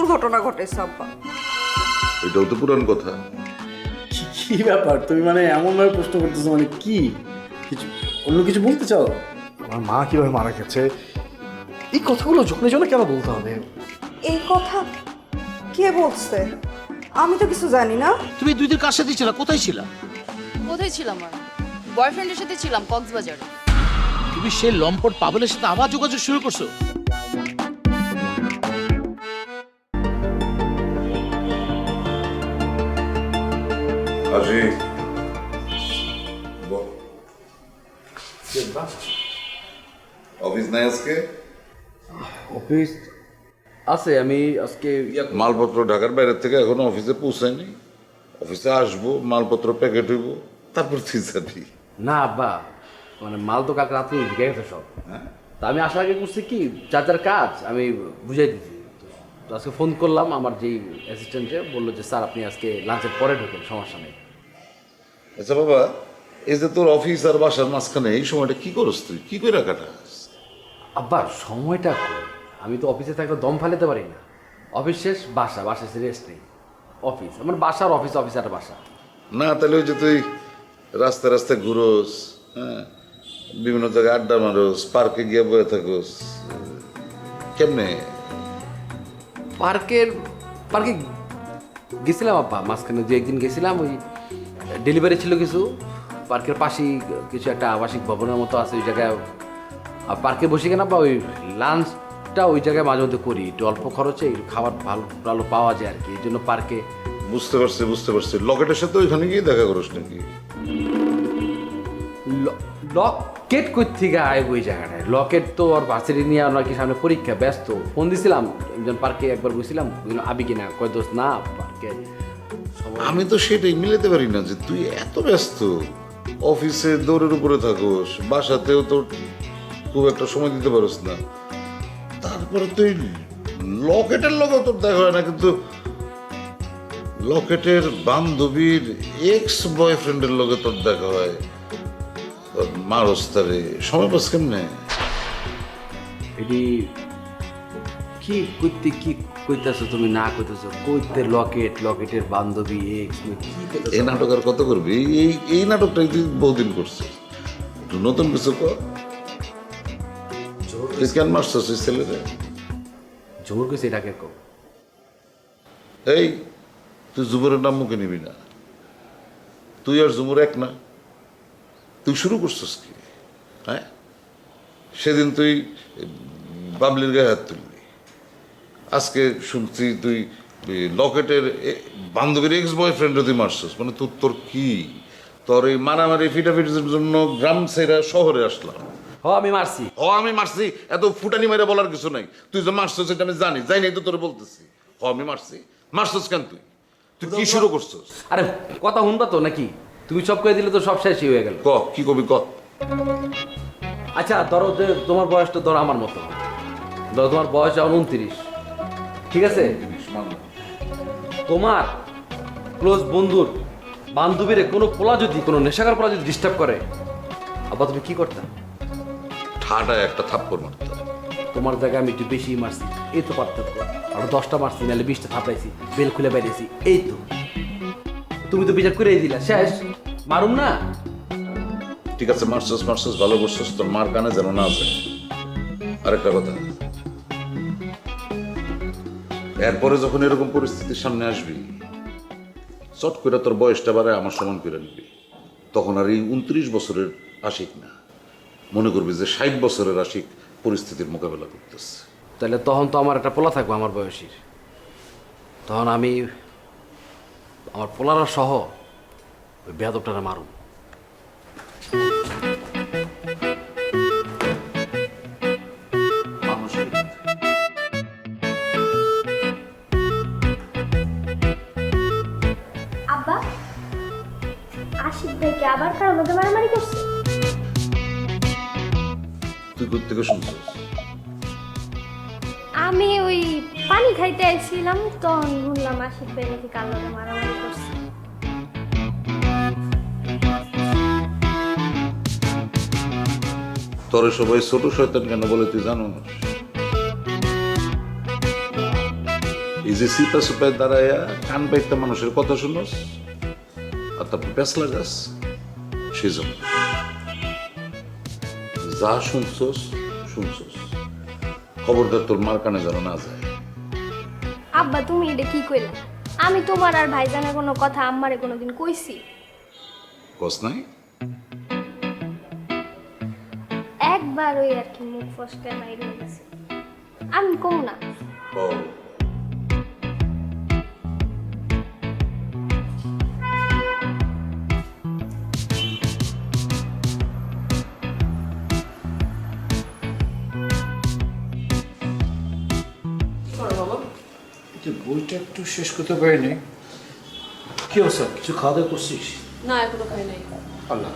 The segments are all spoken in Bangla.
দুর্ঘটনা ঘটেছে আব্বা। এটাও তো পুরান কথা। কি- ব্যাপার? তুমি মানে এমনভাবে প্রশ্ন করতেছো মানে কি? কিছু অন্য কিছু বলতে চাও? আমার মা কীভাবে মারা গেছে? এই কথাগুলো জনে জনে কেন বলতে হবে? এই কথা কে বলছে? আমি তো কিছু জানি না। তুমি দুই দিন কার সাথে ছিল? কোথায় ছিলা? কোথায় ছিলাম আর বয়ফ্রেন্ডের সাথে ছিলাম কক্সবাজারে। তুমি সেই লম্পট পাবলের সাথে আবার যোগাযোগ শুরু করছ? আসি অফিস নাই আজকে অফিস আছে আমি আজকে মালপত্র ঢাকার বাইরে থেকে এখনও অফিসে পৌঁছায়নি অফিসে আসব মালপত্র প্যাকেট হইব তারপর তুই যাবি না আব্বা মানে মাল তো কালকে রাত্রে ঢুকে গেছে সব তা আমি আসার আগে করছি কি যার যার কাজ আমি বুঝাই দিছি তো আজকে ফোন করলাম আমার যেই অ্যাসিস্ট্যান্টে বলল যে স্যার আপনি আজকে লাঞ্চের পরে ঢোকেন সমস্যা নেই। আচ্ছা বাবা এই যে তোর অফিস আর বাসার মাঝখানে এই সময়টা কি করস তুই? কি করে কাটাস? আব্বা সময়টা কই? আমি তো অফিসে থাকলে দম ফালাতে পারি না। অফিস শেষ বাসা বাসা শেষ রেস্ট নেই। অফিস আমার বাসার অফিস অফিস আর বাসা। না তাহলে ওই যে তুই রাস্তায় রাস্তায় ঘুরোস হ্যাঁ? বিভিন্ন জায়গায় আড্ডা মারোস পার্কে গিয়ে বয়ে থাকোস কেমনে? পার্কের, পার্কে গেছিলাম আব্বা, মাঝখানে দু একদিন গেছিলাম, ওই ডেলিভারি ছিল কিছু, পার্কের পাশেই কিছু একটা আবাসিক ভবনের মতো আছে, ওই জায়গায়, আর পার্কে বসে কেন বা ওই লাঞ্চটা ওই জায়গায় মাঝে মধ্যে করি, একটু অল্প খরচে খাবার ভালো ভালো পাওয়া যায় আর কি, এই জন্য পার্কে বুঝতে পারছি বুঝতে পারছি। লকেটের সাথে ওইখানে গিয়ে দেখা করিস নাকি? লকেট কই থেকে আয় ওই জায়গাটায়। লকেট তো আর ভার্সিটি নিয়ে আর কি সামনে পরীক্ষা ব্যস্ত। ফোন দিছিলাম, একজন পার্কে একবার বুঝছিলাম আবি কিনা? কয় দোষ না পার্কে আমি তো সেটাই মিলাতে পারি না যে তুই এত ব্যস্ত। অফিসে দৌড়ের উপরে থাকোস, বাসাতেও তো খুব একটা সময় দিতে পারিস না। তারপরে তুই লকেটের লোক তোর দেখা হয় না, কিন্তু লকেটের বান্ধবীর এক্স বয়ফ্রেন্ডের লগে তোর দেখা হয়। মারস তারে সময় পাস কেমনে? এটি কি কইতে কি কইতাছো তুমি না কইতেছো? কইতে লকেট লকেটের বান্ধবী এক্স কি কইতাছো? এই নাটক আর কত করবি? এই- এই এই নাটকটাই তুই বহুদিন করছিস। একটু নতুন কিছু কর। মারছিস ওই ছেলেরে? জোর কইছে এটাকে কও? এই তুই জুমুরের নাম মুখে নিবি না। তুই আর জুমুর এক না। তুই শুরু করছিস কি? হ্যাঁ? সেদিন তুই বাবলির গায়ে হাত তুললি। আজকে শুনছি তুই লকেটের বান্ধবীর এক্স বয়ফ্রেন্ডে তুই মারছিস। মানে তোর তোর কি? তোর এই মারামারি ফিটাফিটির জন্য গ্রাম ছেড়া শহরে আসলাম। হ আমি মারছি। ও আমি মারছি। এত ফুটানি মেরে বলার কিছু নাই। তুই যে মারছিস সেটা আমি জানি। যাই নাই তো তোরে বলতেছি। ও আমি মারছি। মারছিস কেন তুই? তুই কি শুরু করছিস? আরে কথা শুনবা তো নাকি? তুমি সব কয়ে দিলে তো সব শেষই হয়ে গেল। ক কি কবি ক? আচ্ছা ধরো যে তোমার বয়সটা ধরো আমার মতো। ধরো তোমার বয়স এখন উনত্রিশ। ঠিক আছে? তোমার ক্লোজ বন্ধুর বান্ধবীরে কোনো পোলা যদি কোনো নেশাকার পোলা যদি ডিস্টার্ব করে আবার তুমি কি করতে? ঠাটায় একটা থাপ্পড় মারতাম তোমার জায়গায় আমি একটু বেশি মারছি এই তো পার্থক্য। আর দশটা মারছি নাহলে বিশটা থাপড়াইছি বেল খুলে বেরিয়েছি এই তো। তুমি তো বিচার করেই দিলা শেষ। মারুম না? ঠিক আছে মারছিস মারছিস ভালো করছিস তোর মার কানে যেন না যায় আরেকটা কথা। এরপরে যখন এরকম পরিস্থিতির সামনে আসবি চট করে তোর বয়সটা বাড়ে আমার সমান করে নিবি। তখন আর এই উনত্রিশ বছরের আশিক না। মনে করবি যে ষাট বছরের আশিক পরিস্থিতির মোকাবেলা করতেছে। তাহলে তখন তো আমার একটা পোলা থাকবে আমার বয়সীর। তখন আমি আমার পোলারা সহ ওই বেয়াদবটারে মারুন আমি ওই পানি খাইতে আসছিলাম তখন ঘুরলাম আশিক ভাই নাকি কাল মারামারি করছে। তোরে সবাই ছোট শয়তান কেন বলে তুই জানো না? এই যে সীতা সুপায় দাঁড়াইয়া কান পাইতে মানুষের কথা শুনোস আর তারপর পেছলা যাস সেই জন্য। যা শুনছস শুনছস। খবরদার তোর মার কানে যেন না যায়। আব্বা তুমি এটা কি কইলা? আমি তোমার আর ভাইজানের কোনো কথা আম্মারে কোনোদিন কইছি? কস নাই? একবার ওই আর কি মুখ ফসকে বাইরে গেছে। আমি কম না। ও যে বইটা একটু শেষ করতে পারিনি। কি অবস্থা? কিছু খাওয়া দাওয়া করছিস? না এখনও খাই নাই। আল্লাহ।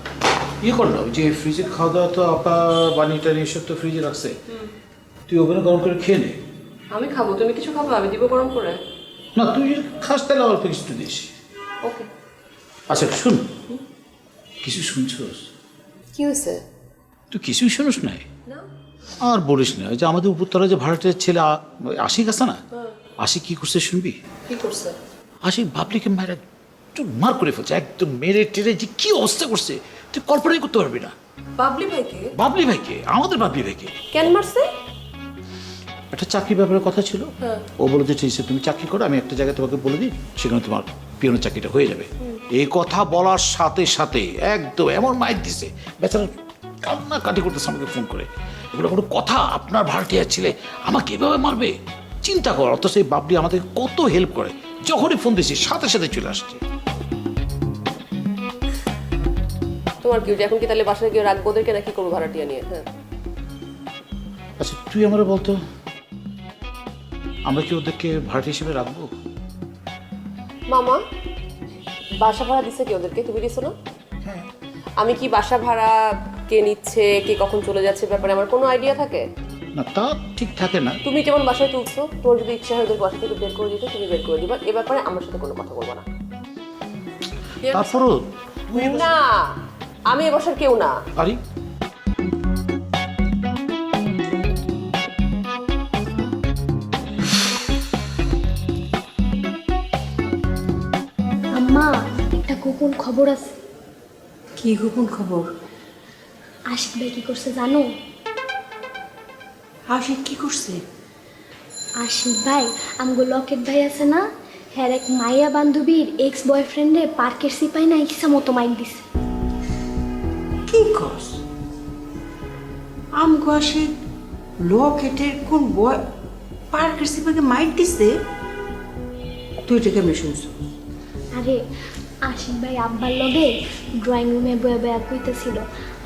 ইয়ে কর না ওই যে ফ্রিজে খাওয়া দাওয়া তো আপা বানি টানি এসব তো ফ্রিজে রাখছে। তুই ওভেনে গরম করে খেয়ে নে। আমি খাব তুমি কিছু খাব? আমি দিব গরম করে। না তুই খাস তাহলে অল্প কিছু দিস। ওকে। আচ্ছা শুন। কিছু শুনছস? কি হয়েছে? তুই কিছুই শুনিস নাই? না। আর বলিস না যে আমাদের উপরতলা যে ভাড়াটের ছেলে আশিক আছে না? আশিক কি করছে শুনবি? কি করছে? আশিক ভাবলিকে মায়েরা একটু মার করে ফেলছে একদম মেরে টেরে যে কি অবস্থা করছে তুই কল্পনাই করতে পারবি না। বাবলি ভাইকে? বাবলি ভাইকে আমাদের বাবলি ভাইকে। কেন মারছে? একটা চাকরি ব্যাপারে কথা ছিল। হ্যাঁ। ও বলে যে ঠিক আছে তুমি চাকরি করো আমি একটা জায়গায় তোমাকে বলে দিই সেখানে তোমার পিওনের চাকরিটা হয়ে যাবে। এই কথা বলার সাথে সাথে একদম এমন মাইক দিছে বেচারা কান্না কাটি করতেছে আমাকে ফোন করে। এগুলো কোনো কথা আপনার ভাড়াটিয়া ছেলে আমাকে এভাবে মারবে? চিন্তা কর অত সেই বাবলি আমাদের কত হেল্প করে। যখনই ফোন দিয়েছি সাথে সাথে চলে আসছে। তোমার কি এখন কি তাহলে বাসায় গিয়ে রাখব ওদেরকে নাকি করব ভাড়াটিয়া নিয়ে? হ্যাঁ। আচ্ছা তুই আমার বলতো আমরা কি ওদেরকে ভাড়াটি হিসেবে রাখব? মামা বাসা ভাড়া দিছে কি ওদেরকে? তুমি দিছো না? আমি কি বাসা ভাড়া কে নিচ্ছে কে কখন চলে যাচ্ছে ব্যাপারে আমার কোনো আইডিয়া থাকে? না তা ঠিক থাকে না। তুমি যেমন বাসায় তুলছো? তোমার যদি ইচ্ছা হয় ওদের বাসা থেকে বের করে দিতে তুমি বের করে দিবা। এ ব্যাপারে আমার সাথে কোনো কথা বলব না। তারপরও না। আমি এবছর কেউ না। আরে। আম্মা একটা গোপন খবর আছে। কি গোপন খবর? আশিক ভাই কি করছে জানো? আশিক কি করছে? আশিক ভাই আমগো লকেট ভাই আছে না? হ্যাঁ এক মাইয়া বান্ধবীর এক্স বয়ফ্রেন্ডে পার্কের সিপাই না ইচ্ছা মতো মাইক দিছে? কি কস আমগো আশিক লকেটের কোন বয় পার্কের সিপাকে মাইট দিছে? তুই এটা কেমনে শুনছ? আরে, আশিক ভাই আব্বার লগে ড্রয়িং রুমে বয়ে বয়ে কইতেছিল,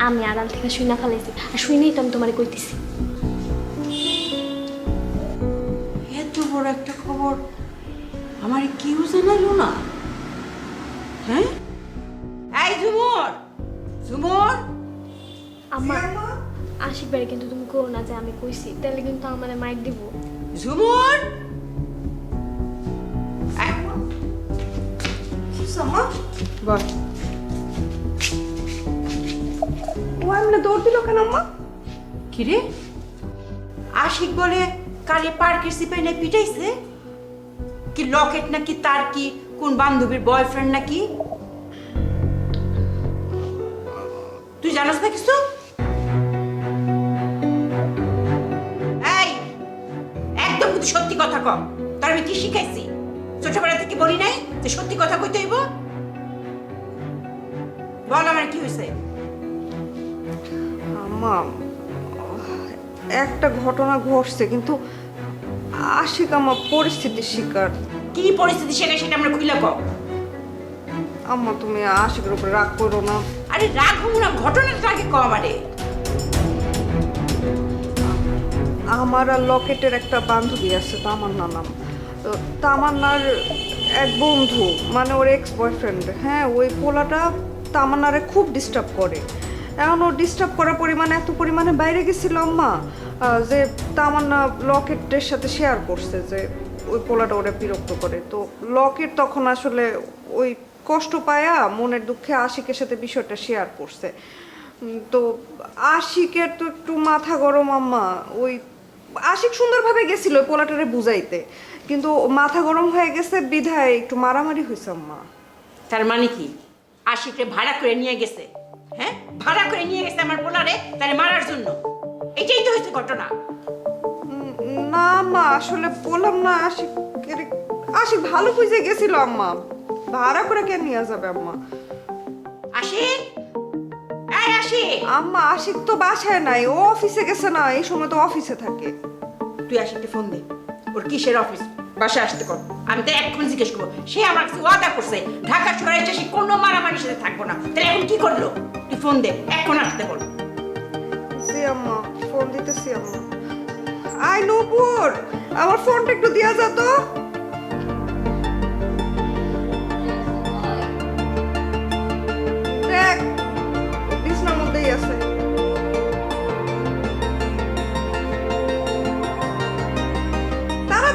আমি আড়াল থেকে শুই না ফেলাইছি, আর শুনেই তো আমি তোমার কইতেছি। আমি কইছি তাহলে কিন্তু আমার মাইক দিব। ঝুমর! এই, সামা বল ও এমনি দৌড় দিল কেন আম্মা কিরে আশিক বলে কালে পার্কের সিপাই না পিটাইছে? কি লকেট নাকি তার কি? কোন বান্ধবীর বয়ফ্রেন্ড নাকি? তুই জানাস না কিছু? সত্যি কথা কম। তার আমি কি শিখাইছি? ছোটবেলা থেকে বলি নাই যে সত্যি কথা কইতে হইব? বল আমার কি হয়েছে আম্মা একটা ঘটনা ঘটছে কিন্তু আশিক আমার পরিস্থিতির শিকার। কি পরিস্থিতি সেটা সেটা আমরা খুলে কম। আম্মা তুমি আশিকের উপরে রাগ করো না। আরে রাগ হব না ঘটনাটা আগে কম আরে। আমার আর লকেটের একটা বান্ধবী আছে তামান্না নাম। তো তামান্নার এক বন্ধু মানে ওর এক্স বয়ফ্রেন্ড হ্যাঁ ওই পোলাটা তামান্নারে খুব ডিস্টার্ব করে। এখন ও ডিস্টার্ব করার পরিমাণে এত পরিমাণে বাইরে গেছিল আম্মা যে তামান্না লকেটের সাথে শেয়ার করছে যে ওই পোলাটা ওরা বিরক্ত করে। তো লকেট তখন আসলে ওই কষ্ট পায়া মনের দুঃখে আশিকের সাথে বিষয়টা শেয়ার করছে। তো আশিকের তো একটু মাথা গরম আম্মা, ওই আশিক সুন্দরভাবে গেছিল পোলাটারে বুঝাইতে কিন্তু মাথা গরম হয়ে গেছে বিধায় একটু মারামারি হয়েছে আম্মা। তার মানে কি? আশিকে ভাড়া করে নিয়ে গেছে হ্যাঁ? ভাড়া করে নিয়ে গেছে আমার পোলারে তারে মারার জন্য। এটাই তো হয়েছে ঘটনা। না আম্মা আসলে বললাম না আশিক আশিক ভালো বুঝে গেছিল আম্মা। ভাড়া করে কে নিয়ে যাবে আম্মা? আশিক? এই আশিক আম্মা আশিক তো বাসায় নাই ও অফিসে গেছে না এই সময় তো অফিসে থাকে। তুই আশিককে ফোন দে ওর কিসের অফিস? বাসায় আসতে কর। আমি তো এখন জিজ্ঞেস করব সে আমার কাছে ওয়াদা করছে ঢাকা শহরে এসে সে কোনো মারামারির সাথে থাকব না। তাহলে এখন কি করল? তুই ফোন দে এখন আসতে বল। জি আম্মা ফোন দিতেছি আম্মা। আই নূপুর আমার ফোনটা একটু দিয়া যা তো।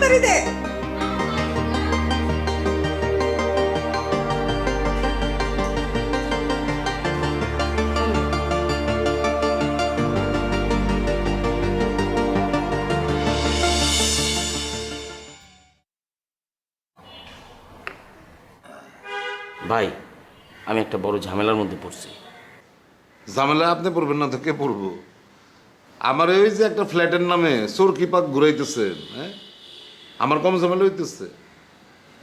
তাড়াতাড়ি দে ভাই আমি একটা বড় ঝামেলার মধ্যে পড়ছি। ঝামেলা আপনি পড়বেন না তো কে পড়ব? আমার ওই যে একটা ফ্ল্যাটের নামে চোরকি পাক ঘুরাইতেছেন হ্যাঁ? আমার কম ঝামেলা হইতেছে।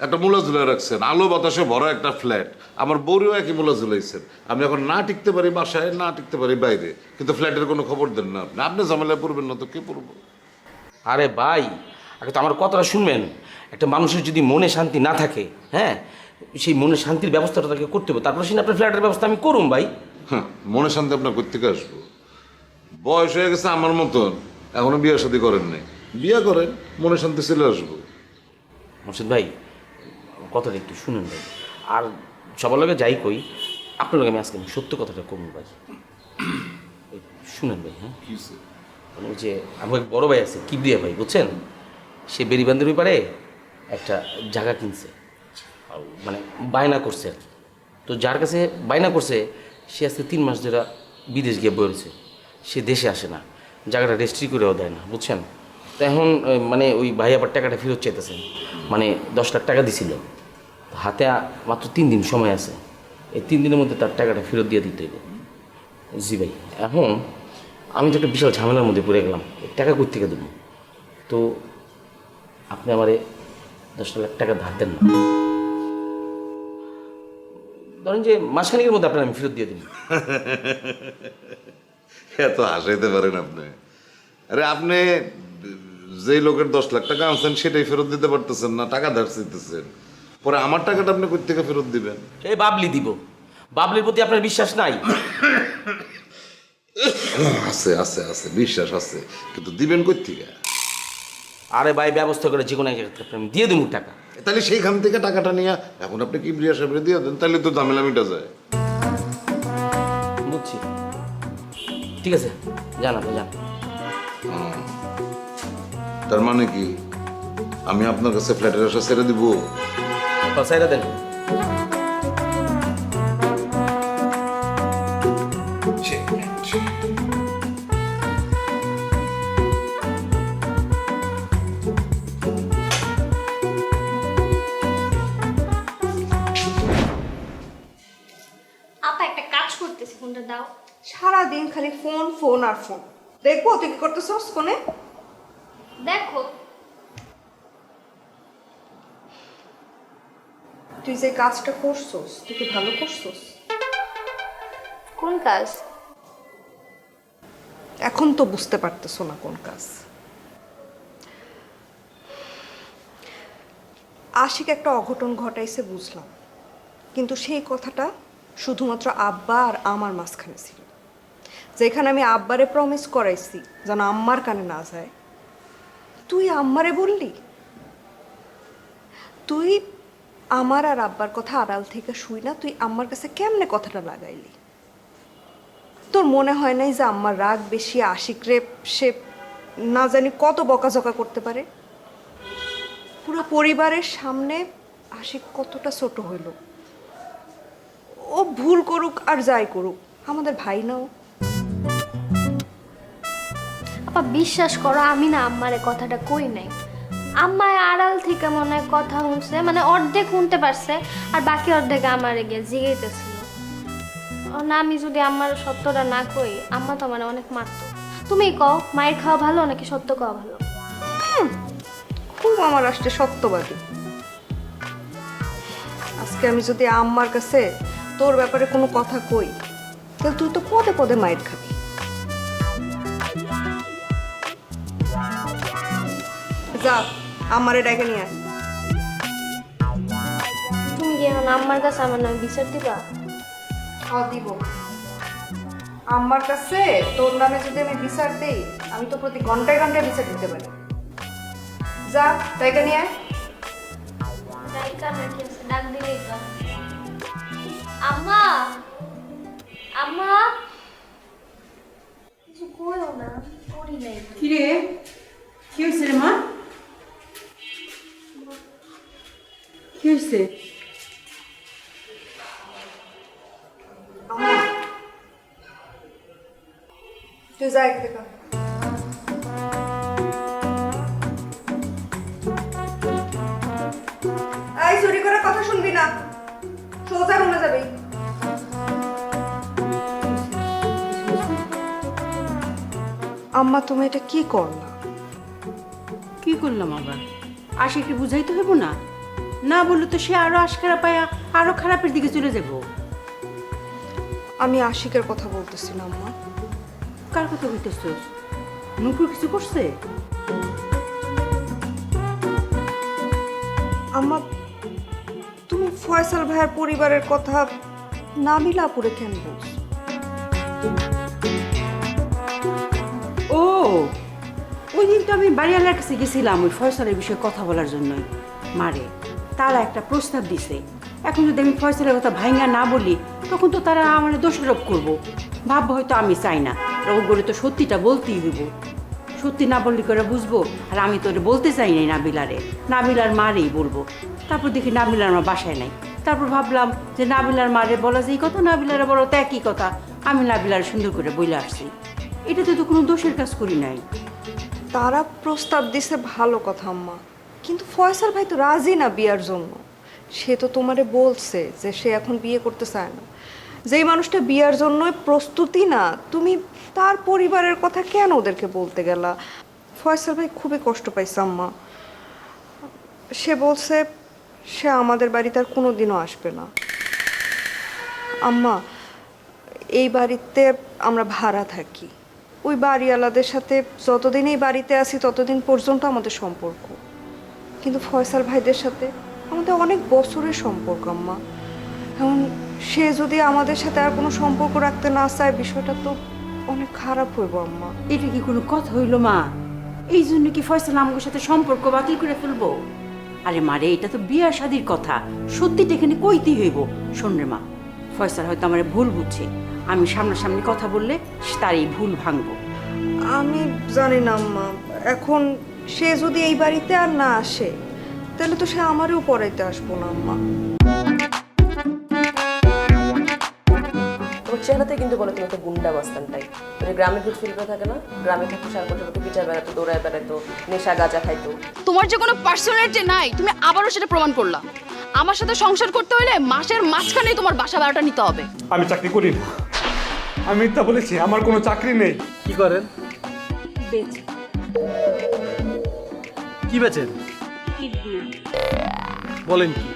একটা মূলা ঝুলাই রাখছেন আলো বাতাসে ভরা একটা ফ্ল্যাট আমার বউরেও একই মূলা ঝুলাইছেন। আমি এখন না টিকতে পারি বাসায় না টিকতে পারি বাইরে। কিন্তু ফ্ল্যাটের কোনো খবর দেন না আপনি। আপনি ঝামেলায় পড়বেন না তো কে পড়ব? আরে ভাই আগে তো আমার কথাটা শুনবেন। একটা মানুষের যদি মনে শান্তি না থাকে হ্যাঁ সেই মনে শান্তির ব্যবস্থাটা তাকে করতে হবে। তারপরে সে আপনার ফ্ল্যাটের ব্যবস্থা আমি করুন ভাই। হ্যাঁ, মনে শান্তি আপনার কোথেকে আসব? বয়স হয়ে গেছে আমার মতন। এখনও বিয়ে শাদি করেন নাই বিয়ে করেন মনে শান্তি চলে আসব। মোর্শেদ ভাই কথাটা একটু শুনেন ভাই। আর সবার লগে যাই কই আপনার লগে আমি আজকে আমি সত্য কথাটা কমু ভাই। এই শুনেন ভাই হ্যাঁ? মানে ওই যে আমার এক বড় ভাই আছে কিবরিয়া ভাই বুঝছেন? সে বেরিবান্ধের ব্যাপারে একটা জায়গা কিনছে। মানে বায়না করছে আর কি। তো যার কাছে বায়না করছে সে আজকে তিন মাস ধরে বিদেশ গিয়ে বলেছে সে দেশে আসে না। জায়গাটা রেজিস্ট্রি করেও দেয় না বুঝছেন? তো এখন মানে ওই ভাই আবার টাকাটা ফেরত চাইতেছেন মানে দশ লাখ টাকা দিছিল। হাতে মাত্র তিন দিন সময় আছে। এই তিন দিনের মধ্যে তার টাকাটা ফেরত দিয়ে দিতে হবে জি ভাই, এখন আমি তো একটা বিশাল ঝামেলার মধ্যে পড়ে গেলাম। টাকা কোথা থেকে দেবো? তো আপনি আমারে দশ লাখ টাকা ধার দেন না। ধরেন যে মাসখানিকের মধ্যে আপনার আমি ফেরত দিয়ে দিন এত হাসাইতে পারেন আপনি। আরে আপনি যেই লোকের দশ লাখ টাকা আনছেন সেটাই ফেরত দিতে পারতেছেন না টাকা ধার চাইতেছেন। পরে আমার টাকাটা আপনি কোথা থেকে ফেরত দিবেন? এই বাবলি দিব। বাবলির প্রতি আপনার বিশ্বাস নাই। আছে আছে আছে বিশ্বাস আছে কিন্তু দিবেন কোথা থেকে আরে ভাই ব্যবস্থা করে যে কোনো এক আমি দিয়ে দেবো টাকা। তাহলে সেইখান থেকে টাকাটা নিয়ে এখন আপনি কি প্রিয়া সাহেবের দিয়ে দেন তাহলে তো ঝামেলা মিটা যায়। বুঝছি। ঠিক আছে আপনি যান তার মানে কি? আমি আপনার কাছে ফ্ল্যাটের আশা ছেড়ে দিব। সাইরা দেন। একটা কাজ করতেছি ফোনটা দাও। সারাদিন খালি ফোন ফোন আর ফোন। দেখব তুই কি করতেছস ফোনে? দেখো। তুই যে কাজটা করছস তুই কি ভালো করছস? কোন কাজ? এখন তো বুঝতে পারতেছো না কোন কাজ। আশিক একটা অঘটন ঘটাইছে বুঝলাম কিন্তু সেই কথাটা শুধুমাত্র আব্বা আর আমার মাঝখানে ছিল। যেখানে আমি আব্বারে প্রমিস করাইছি যেন আম্মার কানে না যায় তুই আম্মারে বললি? তুই আমার আর আব্বার কথা আড়াল থেকে শুই না, তুই আম্মার কাছে কেমনে কথাটা লাগাইলি? তোর মনে হয় নাই যে আম্মার রাগ বেশি আশিক রে, সে না জানি কত বকাঝকা করতে পারে? পুরো পরিবারের সামনে আশিক কতটা ছোট হইল। ও ভুল করুক আর যাই করুক, আমাদের ভাই নাও। আপা, বিশ্বাস করো, আমি না আম্মারে কথাটা কই নাই। আম্মায় আড়াল থেকে মনে হয় কথা শুনছে মানে অর্ধেক শুনতে পারছে, আর বাকি অর্ধেক আমারে গিয়ে জিগাইতেছিল। না, আমি যদি আমার সত্যটা না কই, আম্মা তো মানে অনেক মারতো। তুমি কও, মায়ের খাওয়া ভালো নাকি সত্য খাওয়া ভালো? খুব আমার আসছে সত্যবাদী। আজকে আমি যদি আম্মার কাছে তোর ব্যাপারে কোনো কথা কই, তাহলে তুই তো পদে পদে মায়ের খাবি। যা আমারে ডেকে নিয়ে আয়। তুমি কি এখন আম্মার কাছে আমার নামে বিচার দিবা? খাওয়া দিব। আমার কাছে তোর নামে যদি আমি বিচার দেই আমি তো প্রতি ঘন্টায় ঘন্টায় বিচার দিতে পারি। যা ডেকে নিয়ে আয়। ডাইকা নাকি আছে? ডাক দিলেই তো। আম্মা! আম্মা! কিছু কইও না করি নাই। কি রে কি হয়েছে রে মা? কি হয়েছে আম্মা তুই যা দেখা এই চুরি করে কথা শুনবি না সোজা রুমে যাবি আম্মা তুমি এটা কি করলা? কি করলাম আবার আশিকে বুঝাইতে হইব না? না বললে তো সে আরও আশকারা পায়া আরও খারাপের দিকে চলে যাব। আমি আশিকের কথা বলতেছিলাম আম্মা। কার কথা কইতেছস নুপুর কিছু করছে? আম্মা তুমি ফয়সাল ভাইয়ের পরিবারের কথা নাবিলা পুরে কেন বলছো? ও ওই দিন তো আমি বাড়িওয়ালার কাছে গেছিলাম ওই ফয়সালের বিষয়ে কথা বলার জন্য মারে। তারা একটা প্রস্তাব দিছে। এখন যদি আমি ফয়সালের কথা ভাইঙ্গা না বলি, তখন তো তারা আমার দোষারোপ করব। ভাববো হয়তো আমি চাই না। করে তো সত্যিটা বলতেই হইব। সত্যি না বললি করে বুঝব, আর আমি তো বলতে চাই নাই নাবিলারে। নাবিলার মারেই বলব। তারপর দেখি নাবিলার আমার বাসায় নাই। তারপর ভাবলাম যে নাবিলার মারে বলা যে এই কথা, নাবিলারে বলো তো একই কথা। আমি নাবিলার সুন্দর করে বলে আসছি। এটাতে তো কোনো দোষের কাজ করি নাই। তারা প্রস্তাব দিছে ভালো কথা, আম্মা। কিন্তু ফয়সাল ভাই তো রাজি না বিয়ার জন্য। সে তো তোমারে বলছে যে সে এখন বিয়ে করতে চায় না। যেই মানুষটা বিয়ার জন্যই প্রস্তুতি না, তুমি তার পরিবারের কথা কেন ওদেরকে বলতে গেলা? ফয়সাল ভাই খুবই কষ্ট পাইছে, আম্মা। সে বলছে, সে আমাদের বাড়িতে আর কোনো দিনও আসবে না। আম্মা, এই বাড়িতে আমরা ভাড়া থাকি। ওই বাড়িওয়ালাদের সাথে যতদিন এই বাড়িতে আছি, ততদিন পর্যন্ত আমাদের সম্পর্ক। কিন্তু ফয়সাল ভাইদের সাথে আমাদের অনেক বছরের সম্পর্ক আম্মা। এখন সে যদি আমাদের সাথে আর কোনো সম্পর্ক রাখতে না চায় বিষয়টা তো অনেক খারাপ হইব আম্মা। এটা কি কোনো কথা হইল মা? এই জন্য কি ফয়সাল আমাদের সাথে সম্পর্ক বাতিল করে ফেলব? আরে মারে এটা তো বিয়া শাদির কথা। সত্যিটা এখানে কইতেই হইব। শোন রে মা ফয়সাল হয়তো আমার ভুল বুঝছে। আমি সামনাসামনি কথা বললে তার এই ভুল ভাঙবো। আমি জানি না আম্মা। এখন সে যদি এই বাড়িতে আর না আসে তাহলে তো সে আমারও পড়াইতে আসব না আম্মা। তোমার চেহারাতে কিন্তু বলে তুমি একটা গুন্ডা বাস্তানটাই মানে গ্রামে ভূত ফিল্পে থাকে না? গ্রামে থাকতো সারা বছর পিঠা বেড়াতো দৌড়ায় বেড়াতো নেশা গাঁজা খাইতো। তোমার যে কোনো পার্সোনালিটি নাই তুমি আবারও সেটা প্রমাণ করলা। আমার সাথে সংসার করতে হলে মাসের মাঝখানেই তোমার বাসা ভাড়াটা নিতে হবে। আমি চাকরি করি না। আমি মিথ্যা বলেছি আমার কোনো চাকরি নেই। কি করেন? কি বেচেন? বলেন কি?